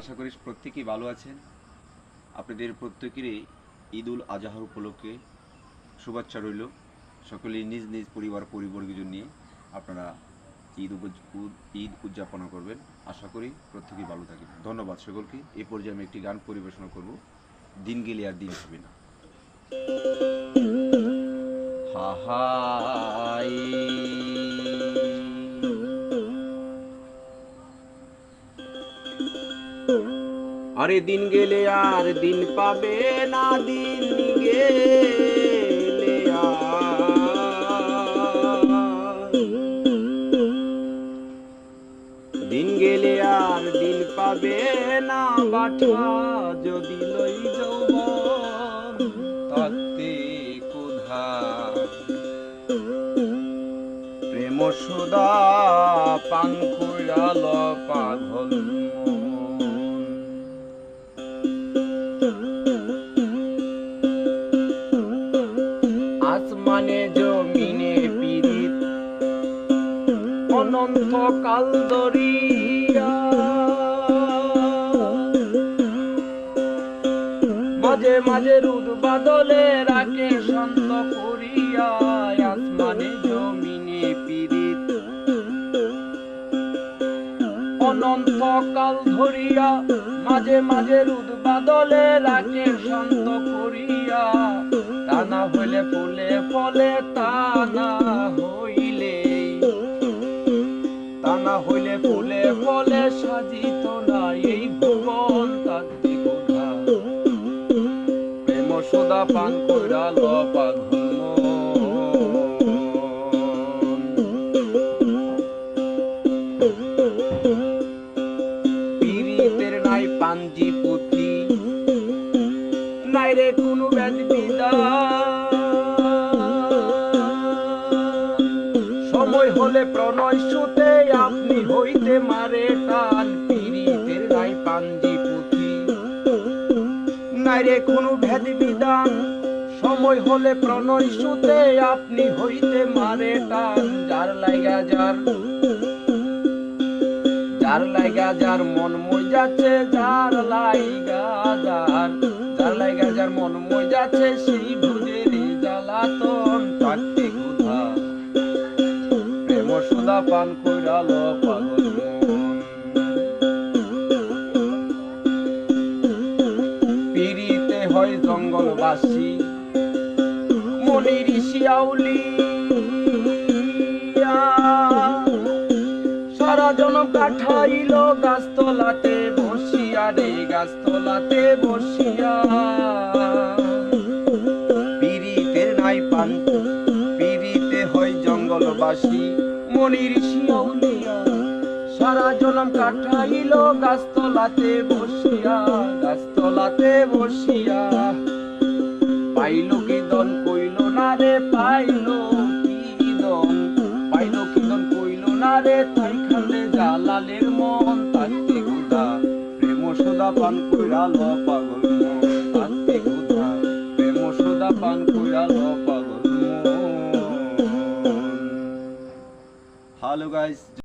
আশা করি প্রত্যেকেই ভালো আছেন। আপনাদের প্রত্যেকেরই ঈদ উল আজহার উপলক্ষে শুভেচ্ছা রইল। সকলেই নিজ নিজ পরিবার পরিবর্গজন নিয়ে আপনারা ঈদ ঈদ উদযাপন করবেন। আশা করি প্রত্যেকেই ভালো থাকেন ধন্যবাদ সকলকে। এ পর্যায়ে আমি একটি গান পরিবেশনা করব। দিন গেলে আর দিন হবে না। হাহাই আরে দিন গেলে আর দিন পাবে না, দিন গেলে। দিন গেলে আর দিন পাবে না বাঠা যদি লই যৌবন, তাতে কোধা প্রেম সুদা পান কইরাল পাগল আসমানে জমিনে অনন্ত কাল দরিয়া মাঝে মাঝে রুদ বাদলে রাখে শান্ত করিয়া অনন্ত কাল ধরিয়া মাঝে মাঝে রুদ বাদলে রাখে শান্ত করিয়া। তা না হইলে ফুলে ফলে তা না হইলে। তা না হইলে ফুলে ফলে সাজিত না এই ভুবন তাতে কোথা। প্রেম সদা পান কইরা ল পাগল পুঁথি নাই রে কোনো সময় হলে প্রণয় সুতে আপনি হইতে মারে টান। পীড়িতের নাই পাঞ্জি নাই রে কোনো ভেদ বিধান সময় হলে প্রণয় সুতে আপনি হইতে মারে টান। যার লাইগা যার যার লাইগা, যার মন মই যাচ্ছে, যার লাইগা, যার যার লাইগা, যার মন মই যাচ্ছে, সেই ভুজের জ্বালাতন থাকতে কোথা প্রেম সুদা পান কইরাল পাগল। পিড়িতে হয় জঙ্গলবাসী মনি ঋষি কাঠাইল গাছতলাতে বসিয়া রে, গাছতলাতে বসিয়া। পিড়িতের নাই পান, পিড়িতে হয় জঙ্গলবাসী মনি ঋষি সারা জনম কাঠাইল গাছতলাতে বসিয়া গাছতলাতে বসিয়া। পাইল কি দন জালালের মন তাতে গুদা প্রেম সুদা পান কইরা ল পাগল মন। তাতে গুদা প্রেম সুদা পান কইরা ল পাগল মন। Hello guys